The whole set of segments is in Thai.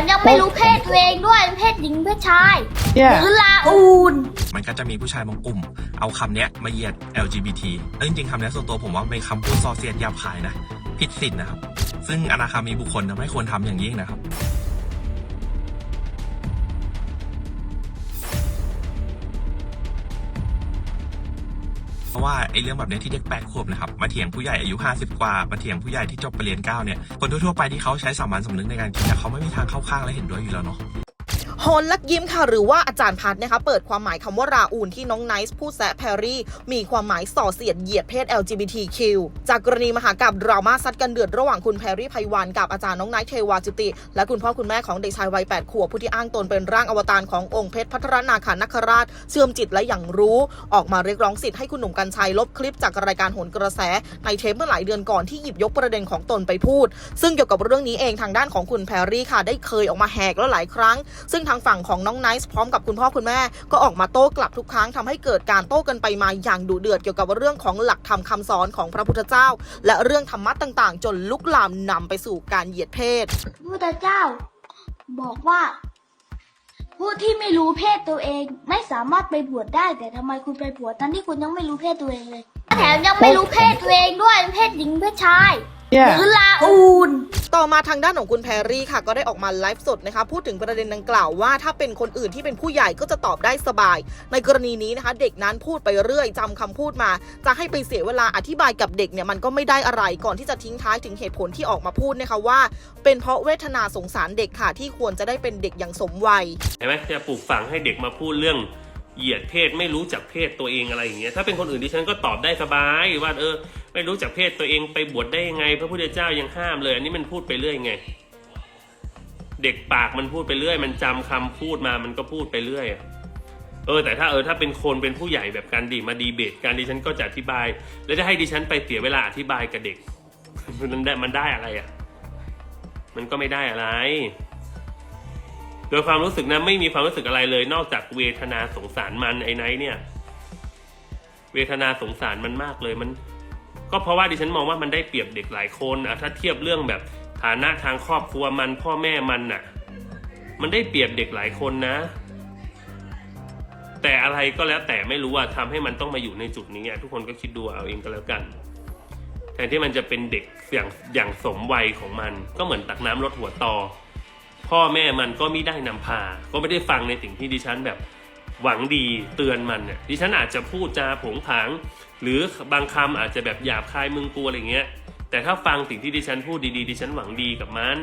มยังไม่รู้เพศตัวเองด้วยเพศหญิงเพศชายเนี่ยหรือลาอูน มันก็จะมีผู้ชายบางกลุ่ม เอาคำเนี้ยมาเหยียด LGBT แล้วจริงๆคำเนี้ยส่วนตัวผมว่าเป็นคำพูดส่อเสียดหยาบคายนะ ผิดศีลนะครับ ซึ่งอนาคามีบุคคลนะไม่ควรทำอย่างยิ่งนะครับ ราะว่าไอ้เรื่องแบบนี้ที่เด็กแปดขวบนะครับมาเถียงผู้ใหญ่อายุ 50 กว่ามาเถียงผู้ใหญ่ที่จบปริญญาเก้าเนี่ยคนทั่วๆไปที่เขาใช้สามัญสำนึกในการคิดเนี่ยเขาไม่มีทางเข้าข้างและเห็นด้วยอยู่แล้วเนาะ โฮนลักยิ้มค่ะ หรือว่าอาจารย์พัดนะคะเปิดความหมายคำว่าราอูนที่น้องไนซ์พูดแซะแพรรี่ มีความหมายส่อเสียดเหยียดเพศ LGBTQ จากกรณีมหากราบดราม่าซัดกันเดือดระหว่างคุณแพรรี่ไพวัน กับอาจารย์น้องไนซ์เทวาจุติ และคุณพ่อคุณแม่ของเด็กชายวัย8ขวบผู้ที่อ้างตนเป็นร่างอวตารขององค์เพชรพัทรนาคานคราช เชื่อมจิตและอย่างรู้ออกมาเรียกร้องสิทธิ์ให้คุณหนุ่มกัญชัยลบคลิปจากรายการโหนกระแสในเทปเมื่อหลายเดือนก่อนที่หยิบยกประเด็นของตนไปพูด ซึ่งเกี่ยวกับเรื่องนี้เองทางด้านของคุณแพรรี่ค่ะได้เคยออกมาแหกแล้วหลายครั้ง ซึ่งทางฝั่งของน้องไนซ์พร้อมกับคุณพ่อคุณแม่ ก็ออกมาโต้กลับทุกครั้งทำให้เกิดการโต้กันไปมาอย่างดุเดือดเกี่ยวกับเรื่องของหลักธรรมคำสอนของพระพุทธเจ้า และเรื่องธรรมะต่างๆ จนลุกลามนำไปสู่การเหยียดเพศพระพุทธเจ้า บอกว่า ผู้ที่ไม่รู้เพศตัวเองไม่สามารถไปบวชได้ แต่ทำไมคุณไปบวชทั้งที่คุณยังไม่รู้เพศตัวเองเลยแถมยังไม่รู้เพศตัวเองด้วยเพศหญิงเพศชาย Yeah. หรือลาอูน ต่อมาทางด้านของคุณแพรรี่ค่ะ ก็ได้ออกมาไลฟ์สดนะคะ พูดถึงประเด็นดังกล่าวว่าถ้าเป็นคนอื่นที่เป็นผู้ใหญ่ก็จะตอบได้สบาย ในกรณีนี้นะคะ เด็กนั้นพูดไปเรื่อยจำคำพูดมา จะให้ไปเสียเวลาอธิบายกับเด็กเนี่ยมันก็ไม่ได้อะไรก่อนที่จะทิ้งท้ายถึงเหตุผลที่ออกมาพูดนะคะว่า เป็นเพราะเวทนาสงสารเด็กค่ะที่ควรจะได้เป็นเด็กอย่างสมวัยเห็นไหมจะปลูกฝังให้เด็กมาพูดเรื่อง เหยียดเพศไม่รู้จักเพศตัวเองอะไรอย่างเงี้ยถ้าเป็นคนอื่นดิฉันก็ตอบได้สบายว่าเออ ไม่รู้จักเพศตัวเองไปบวชได้ยังไง พระพุทธเจ้ายังห้ามเลย อันนี้มันพูดไปเรื่อยไง เด็กปากมันพูดไปเรื่อย มันจำคำพูดมามันก็พูดไปเรื่อยเออแต่ถ้าเออถ้าเป็นคนเป็นผู้ใหญ่แบบการดีมาดีเบตการดิฉันก็จะอธิบาย แล้วจะให้ดิฉันไปเสียเวลาอธิบายกับเด็กมันได้มันได้อะไรอะ มันก็ไม่ได้อะไร โดยความรู้สึกนะไม่มีความรู้สึกอะไรเลย นอกจากเวทนาสงสารมันไอ้ไนท์เนี่ย เวทนาสงสารมันมากเลยมัน ก็เพราะว่าดิฉันมองว่ามันได้เปรียบเด็กหลายคนอะถ้าเทียบเรื่องแบบฐานะทางครอบครัวมันพ่อแม่มันน่ะ มันได้เปรียบเด็กหลายคนนะ แต่อะไรก็แล้วแต่ไม่รู้ว่าทำให้มันต้องมาอยู่ในจุดนี้ทุกคนก็คิดดูเอาเองก็แล้วกันแทนที่มันจะเป็นเด็กอย่างอย่างสมวัยของมัน ก็เหมือนตักน้ำลดหัวตอ พ่อแม่มันก็ไม่ได้นำพา ก็ไม่ได้ฟังในสิ่งที่ดิฉันแบบหวังดีเตือนมันเนี่ยดิฉันอาจจะพูดจาผงผาง หรือบางคำอาจจะแบบหยาบคายมึงกูอะไรเงี้ย แต่ถ้าฟังสิ่งที่ดิฉันพูดดีๆดิฉันหวังดีกับมัน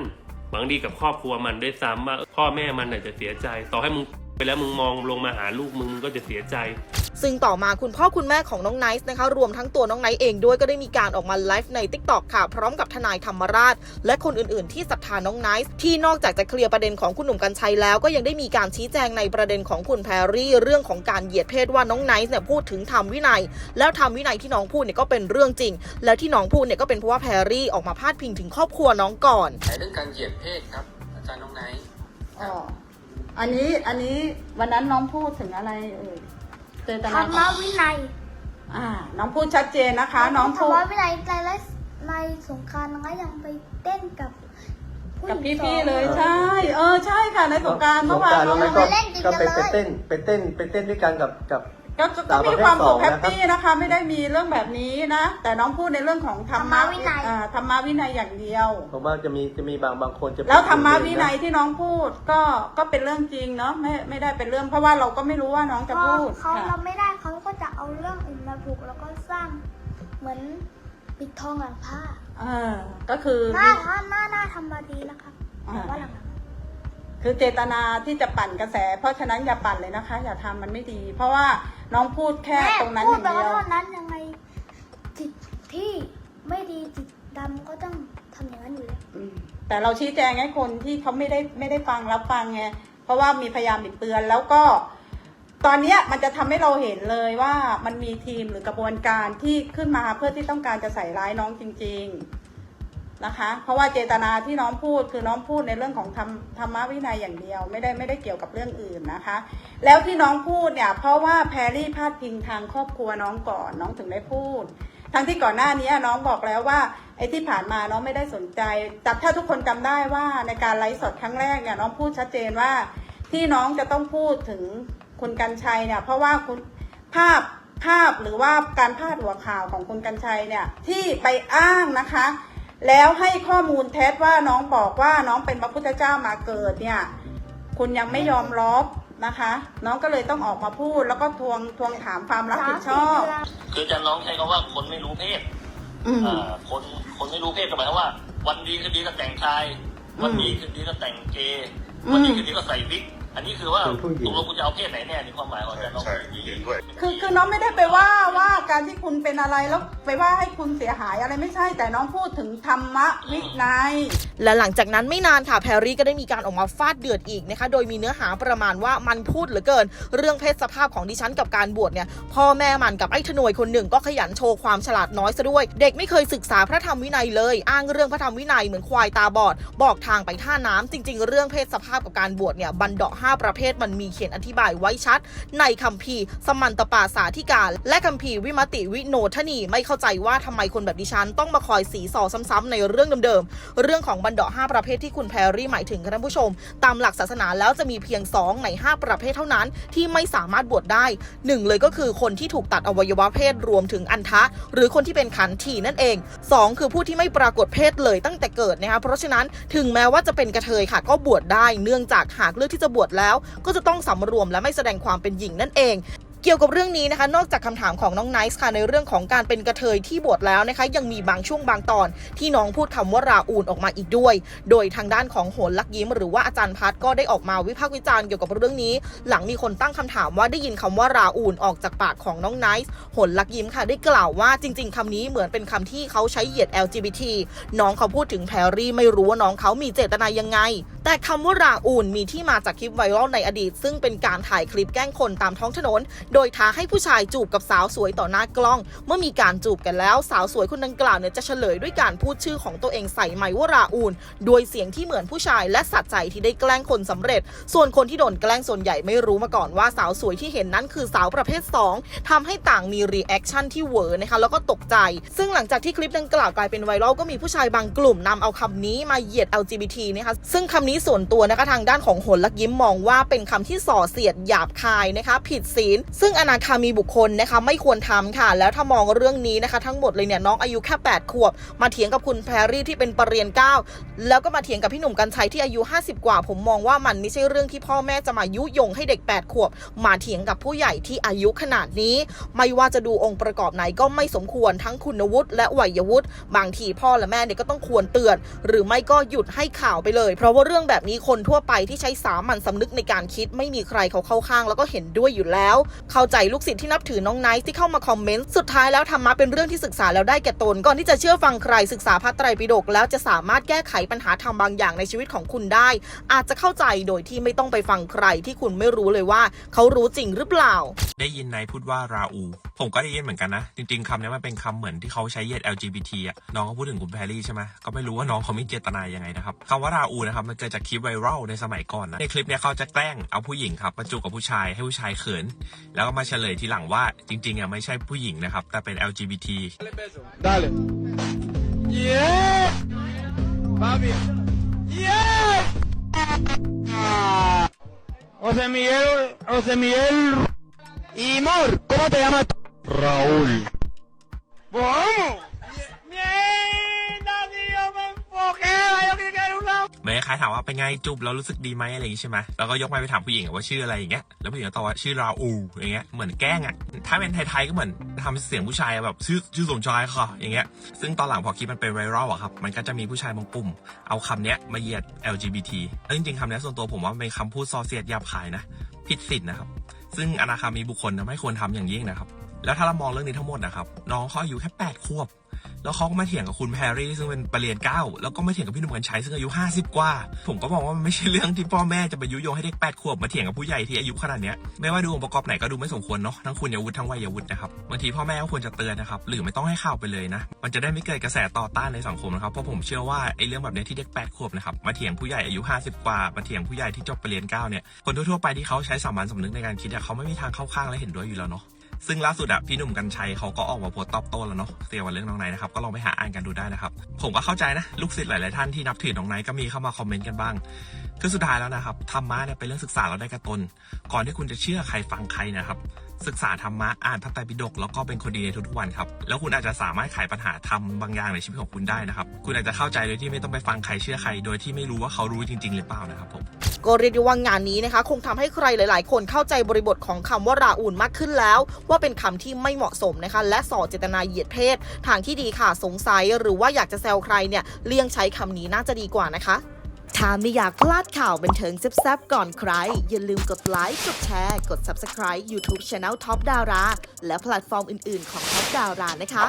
หวังดีกับครอบครัวมันด้วยซ้ำว่าพ่อแม่มันอาจจะเสียใจ ต่อให้มึงไปแล้วมึงมองลงมาหาลูกมึงมึงก็จะเสียใจ ซึ่งต่อมาคุณพ่อคุณแม่ของน้องไนซ์นะคะรวมทั้งตัวน้องไนซ์เองด้วยก็ได้มีการออกมาไลฟ์ใน t ิ k t o k ค่ะ พร้อมกับทนายธรรมราช และคนอื่น ๆ ที่ศรัทธาน้องไนซ์ที่นอกจากจะเคลียร์ประเด็นของคุณหนุ่มกัญชัยแล้วก็ยังได้มีการชี้แจงในประเด็นของคุณแพรรี่ เรื่องของการเหยียดเพศว่าน้องไนซ์เนี่ยพูดถึงธรรมวินัย แล้วธรรมวินัยที่น้องพูดเนี่ยก็เป็นเรื่องจริง แล้วที่น้องพูดเนี่ยก็เป็นเพราะว่าแพรรี่ออกมาพาดพิงถึงครอบครัวน้องก่อนเรื่องการเหยียดเพศครับอาจารย์น้องไนท์อ๋ออันนี้อันนี้วันนั้นน้องพูดถึงอะไรเอ่ย เจตธรนา รมวินัยอ่า น้องพูดชัดเจนนะคะ น้องธรพูรด มวินัยในและในสงกรารน้องก็ยังไปเต้นกับผู้หกับญิงพี่สองๆเลยใช่ เออใช่ค่ะในสงกรารสเมื่องวานกรารน้วัองนนั้นก็ก็ไปเล่นจริงก็ไปจังเลย ไปเต้นไปเต้นไปเต้นด้วยกันกับกับ ก็ก็สาวมีประเภทความสสุอขงแฮปนะครับปี้นะคะ ไม่ได้มีเรื่องแบบนี้นะ แต่น้องพูดในเรื่องของธรรมะธรรมวินัยอ่าธรรมวินัยอย่างเดียว ผมว่าจะมีจะมีบางบางคนจะแล้วธรรมะวินัยนะที่น้องพูดก็ก็เป็นเรื่องจริงเนาะไม่ไม่ได้เป็นเรื่องเพราะว่าเราก็ไม่รู้ว่าน้องจะพอพูดเขาค่ะ เราไม่ได้เขาก็จะเอาเรื่องอื่นมาผูกแล้วก็สร้างเหมือนปิดทองหลังผ้าเออก็คือ หน้าท่าหน้าหน้าทำมาดีแล้วครับอ่า แต่ว่าหลัง คือเจตนาที่จะปั่นกระแส เพราะฉะนั้นอย่าปั่นเลยนะคะ อย่าทำมันไม่ดี เพราะว่าน้องพูดๆแค่แม่ตรงนั้นพูอดย่างไปเดีว่ายว เท่านั้นยังไงจิตที่ไม่ดีจิตดำก็ต้องทำอย่างนั้นอยู่แล้ว อืมแต่เราชี้แจงให้คนที่เขาไม่ได้ไม่ได้ฟังรับฟังไงเพราะว่ามีพยายามบิดเบือนแล้วก็ ตอนเนี้ยมันจะทำให้เราเห็นเลยว่ามันมีทีมหรือกระบวนการที่ขึ้นมาเพื่อที่ต้องการจะใส่ร้ายน้องจริง ๆ นะคะ เพราะว่าเจตนาที่น้องพูดคือน้องพูดในเรื่องของธรรมธรรมวินัยอย่างเดียว ไม่ได้ไม่ได้เกี่ยวกับเรื่องอื่นนะคะ แล้วที่น้องพูดเนี่ยเพราะว่าแพรรี่พาดพิงทางครอบครัวน้องก่อนน้องถึงได้พูด ทั้งที่ก่อนหน้านี้น้องบอกแล้วว่าไอ้ที่ผ่านมาน้องไม่ได้สนใจแต่ถ้าทุกคนจำได้ว่าในการไลฟ์สดครั้งแรกเนี่ยน้องพูดชัดเจนว่าที่น้องจะต้องพูดถึงคุณกัญชัยเนี่ยเพราะว่าคุณภาพภาพหรือว่าการพาดหัวข่าวของคุณกัญชัยเนี่ยที่ไปอ้างนะคะ แล้วให้ข้อมูลเท็จว่าน้องบอกว่าน้องเป็นพระพุทธเจ้ามาเกิดเนี่ย คุณยังไม่ยอมรับนะคะ น้องก็เลยต้องออกมาพูด แล้วก็ทวงทวงถามความรับผิดชอบ คืออาจารย์น้องใช้คำว่าคนไม่รู้เพศอืม อ่าคนคนไม่รู้เพศก็หมายความว่า วันดีคืนดีก็แต่งชายวันดีคืนดีก็แต่งเกย์อืม วันดีคืนดีก็ใส่วิก อันนี้คือว่าเป็นผู้หญิงตกลงคุณจะเอาเพศไหนแน่ในความหมายของอาจารย์น้อง ใช่เห็นด้วย คือคือน้องไม่ได้ไปว่าว่า การที่คุณเป็นอะไรแล้วไปว่าให้คุณเสียหายอะไรไม่ใช่ แต่น้องพูดถึงธรรมะวินัย และหลังจากนั้นไม่นานค่ะแพรรี่ก็ได้มีการออกมาฟาดเดือดอีกนะคะ โดยมีเนื้อหาประมาณว่ามันพูดเหลือเกิน เรื่องเพศสภาพของดิฉันกับการบวชเนี่ยพ่อแม่มันกับไอ้ทนวยคนหนึ่งก็ขยันโชว์ความฉลาดน้อยซะด้วย เด็กไม่เคยศึกษาพระธรรมวินัยเลย อ้างเรื่องพระธรรมวินัยเหมือนควายตาบอด บอกทางไปท่าน้ำจริง ๆ เรื่องเพศสภาพกับการบวชเนี่ยบันเดาะห้าประเภทมันมีเขียนอธิบายไว้ชัด ในคัมภีร์สมันตปาสาธิการ และคัมภีร์วิมติวิโนทนีไม่เข้าใจว่าทำไมคนแบบดิฉัน ต้องมาคอยสีสอซ้ำๆในเรื่องเดิมๆ เรื่องของบันเดาะห้าประเภทที่คุณแพรรี่หมายถึงค่ะท่านผู้ชม ตามหลักศาสนาแล้วจะมีเพียง 2 ใน 5 ประเภทเท่านั้นที่ไม่สามารถบวชได้หนึ่งเลยก็คือคนที่ถูกตัดอวัยวะเพศรวมถึงอันทะ หรือคนที่เป็นขันทีนั่นเอง 2 คือผู้ที่ไม่ปรากฏเพศเลยตั้งแต่เกิดนะคะเพราะฉะนั้นถึงแม้ว่าจะเป็นกระเทยค่ะ ก็บวชได้เนื่องจากหากเลือกที่จะบวชแล้ว ก็จะต้องสำรวมและไม่แสดงความเป็นหญิงนั่นเอง เกี่ยวกับเรื่องนี้นะคะ นอกจากคำถามของน้องไนซ์ค่ะในเรื่องของการเป็นกระเทยที่บวชแล้วนะคะ ยังมีบางช่วงบางตอน ที่น้องพูดคำว่าราอูนออกมาอีกด้วย โดยทางด้านของโหนลักยิ้ม หรือว่าอาจารย์พัดก็ได้ออกมาวิพากษ์วิจารณ์เกี่ยวกับเรื่องนี้ หลังมีคนตั้งคำถามว่าได้ยินคำว่าราอูนออกจากปากของน้องไนซ์โหนลักยิ้มค่ะ ได้กล่าวว่าจริง ๆคำนี้เหมือนเป็นคำที่เขาใช้เหยียด LGBT น้องเขาพูดถึงแพรรี่ไม่รู้ว่าน้องเขามีเจตนายังไง แต่คำว่าราอูนมีที่มาจากคลิปไวรัลในอดีต ซึ่งเป็นการถ่ายคลิปแกล้งคนตามท้องถนน โดยท้าให้ผู้ชายจูบกับสาวสวยต่อหน้ากล้อง เมื่อมีการจูบกันแล้วสาวสวยคนดังกล่าวเนี่ยจะเฉลยด้วยการพูดชื่อของตัวเองใส่ไมว่าราอูนโดยเสียงที่เหมือนผู้ชายและสัใจที่ได้แกล้งคนสำเร็จ ส่วนคนที่โดนแกล้งส่วนใหญ่ไม่รู้มาก่อนว่าสาวสวยที่เห็นนั้นคือสาวประเภท 2ทำให้ต่างมีรีแอคชั่นที่เหวอนะคะแล้วก็ตกใจ ซึ่งหลังจากที่คลิปดังกล่าวกลายเป็นไวรัลก็มีผู้ชายบางกลุ่มนำเอาคำนี้มาเหยียด LGBT นะคะซึ่งคำนี้ส่วนตัวนะคะทางด้านของหนลักยิ้มมองว่าเป็นคำที่ส่อเสียดหยาบคายนะคะผิดศีล ซึ่งอนาคามีบุคคลนะคะไม่ควรทำค่ะ แล้วถ้ามองเรื่องนี้นะคะทั้งหมดเลยเนี่ยน้องอายุแค่8ขวบ มาเถียงกับคุณแพรรี่ที่เป็นปรริญญาเก้าแล้วก็มาเถียงกับพี่หนุ่มกัญชัยที่อายุ 50 กว่า ผมมองว่ามันไม่ใช่เรื่องที่พ่อแม่จะมายุยงให้เด็ก 8 ขวบ มาเถียงกับผู้ใหญ่ที่อายุขนาดนี้ ไม่ว่าจะดูองค์ประกอบไหนก็ไม่สมควรทั้งคุณวุฒิและวัยวุฒิบางทีพ่อและแม่เนี่ยก็ต้องควรเตือน หรือไม่ก็หยุดให้ข่าวไปเลย เพราะว่าเรื่องแบบนี้คนทั่วไปที่ใช้สามัญสำนึกในการคิด ไม่มีใครเขาเข้าข้าง แล้วก็เห็นด้วยอยู่แล้ว เข้าใจลูกศิษย์ที่นับถือน้องไนท์ที่เข้ามาคอมเมนต์สุดท้ายแล้วธรรมะเป็นเรื่องที่ศึกษาแล้วได้แก่ตนก่อนที่จะเชื่อฟังใครศึกษาพระไตรปิฎกแล้วจะสามารถแก้ไขปัญหาธรรมบางอย่างในชีวิตของคุณได้ อาจจะเข้าใจโดยที่ไม่ต้องไปฟังใครที่คุณไม่รู้เลยว่า เขารู้จริงหรือเปล่า ได้ยินนายพูดว่าราอู ผมก็ได้ยินเหมือนกันนะ จริงๆคำนี้มันเป็นคำเหมือนที่เขาใช้เหยียด LGBT อะน้องเขาพูดถึงคุณแพรรี่ใช่ไหมก็ไม่รู้ว่าน้องเขามีเจตนายังไงนะครับคำว่าราอูนะครับมันเกิดจากคลิปไวรัลในสมัยก่อนนะในคลิปเนี้ยเขาจะแกล้งเอาผู้หญิงครับมาจูบกับผู้ชายให้ผู้ชายเขิน แล้วก็มาเฉลยทีหลังว่าจริงๆอะไม่ใช่ผู้หญิงนะครับ แต่เป็น LGBT Dale. Yeah. Papi. Yeah. José Miguel, José Miguel y Mor, ¿cómo te llamas? Raúl. ¿Cómo? เหมือนคล้ายถามว่าเป็นไงจูบแล้วรู้สึกดีไหมอะไรอย่างงี้ใช่ไหมแล้วก็ยกไม้ไปถามผู้หญิงว่าชื่ออะไรอย่างเงี้ยแล้วผู้หญิงตอบว่าชื่อราอูอย่างเงี้ยเหมือนแกล้งอะถ้าเป็นไทยๆก็เหมือนทำเสียงผู้ชายแบบชื่อชื่อสมชายค่ะอย่างเงี้ยซึ่งตอนหลังพอคลิปมันเป็นไวรัลอะครับมันก็จะมีผู้ชายบางกลุ่ม เอาคำเนี้ยมาเหยียด LGBT แล้วจริงๆคำเนี้ยส่วนตัวผมว่าเป็นคำพูดซอเสียดหยาบคายนะผิดศีลนะครับ ซึ่งอนาคามีบุคคลนะไม่ควรทำอย่างยิ่งนะครับ แล้วถ้าเรามองเรื่องนี้ทั้งหมดนะครับ น้องเขาอายุแค่8ขวบ แล้วเขาก็มาเถียงกับคุณแพรรี่ซึ่งเป็นปรริญญาเก้าแล้วก็มาเถียงกับพี่หนุ่มกัญชัยซึ่งอายุ 50 กว่า ผมก็มองว่ามันไม่ใช่เรื่องที่พ่อแม่จะไปยุยงให้เด็ก8ขวบมาเถียงกับผู้ใหญ่ที่อายุขนาดเนี้ยไม่ว่าดูองค์ประกอบไหนก็ดูไม่สมควรเนาะทั้งคุณยาวุฒิทั้งวัยวุฒินะครับบางทีพ่อแม่ก็ควรจะเตือนนะครับหรือไม่ต้องให้ข่าวไปเลยนะ มันจะได้ไม่เกิดกระแสต่อต้านในสังคมนะครับเพราะผมเชื่อว่าไอ้เรื่องแบบนี้ที่เด็ก8ขวบนะครับมาเถียงผู้ใหญ่อายุ 50 กว่ามาเถียงผู้ใหญ่ที่จบปรริญญาเก้าเนี่ยคนทั่วๆไปที่เขาใช้สามัญสำนึกในการคิดเขาไม่มีทางเข้าข้างและเห็นด้วยอยู่แล้วเนาะ ซึ่งล่าสุดอะพี่หนุ่มกัญชัยเขาก็ออกมาโพสต์ตอบโต้แล้วเนาะเกี่ยวกับเรื่องน้องไนท์นะครับก็ลองไปหาอ่านกันดูได้นะครับ ผมก็เข้าใจนะ ลูกศิษย์หลาย ๆ ท่านที่นับถือน้องไนท์ก็มีเข้ามาคอมเมนต์กันบ้าง คือสุดท้ายแล้วนะครับธรรมะเนี่ยเป็นเรื่องศึกษาเราได้กระตน ก่อนที่คุณจะเชื่อใครฟังใครนะครับศึกษาธรรมะอ่านพระไตรปิฎกแล้วก็เป็นคนดีในทุกๆวันครับ แล้วคุณอาจจะสามารถไขปัญหาธรรมบางอย่างในชีวิตของคุณได้นะครับ คุณอาจจะเข้าใจโดยที่ไม่ต้องไปฟังใครเชื่อใคร โดยที่ไม่รู้ว่าเขารู้จริง ๆ หรือเปล่านะครับผม ก็เรียกได้ว่างานนี้นะคะ คงทำให้ใครหลาย ๆ คนเข้าใจบริบทของคำว่าราอูนมากขึ้นแล้ว ว่าเป็นคำที่ไม่เหมาะสมนะคะ และส่อเจตนาเหยียดเพศ ทางที่ดีค่ะสงสัยหรือว่าอยากจะแซวใครเนี่ยเลี่ยงใช้คำนี้น่าจะดีกว่านะคะถ้าไม่อยากพลาดข่าวบันเทิงแซ่บๆก่อนใคร อย่าลืมกดไลค์ กดแชร์ กด Subscribe YouTube Channel Top Dara และแพลตฟอร์มอื่น ๆ ของ Top Dara นะคะ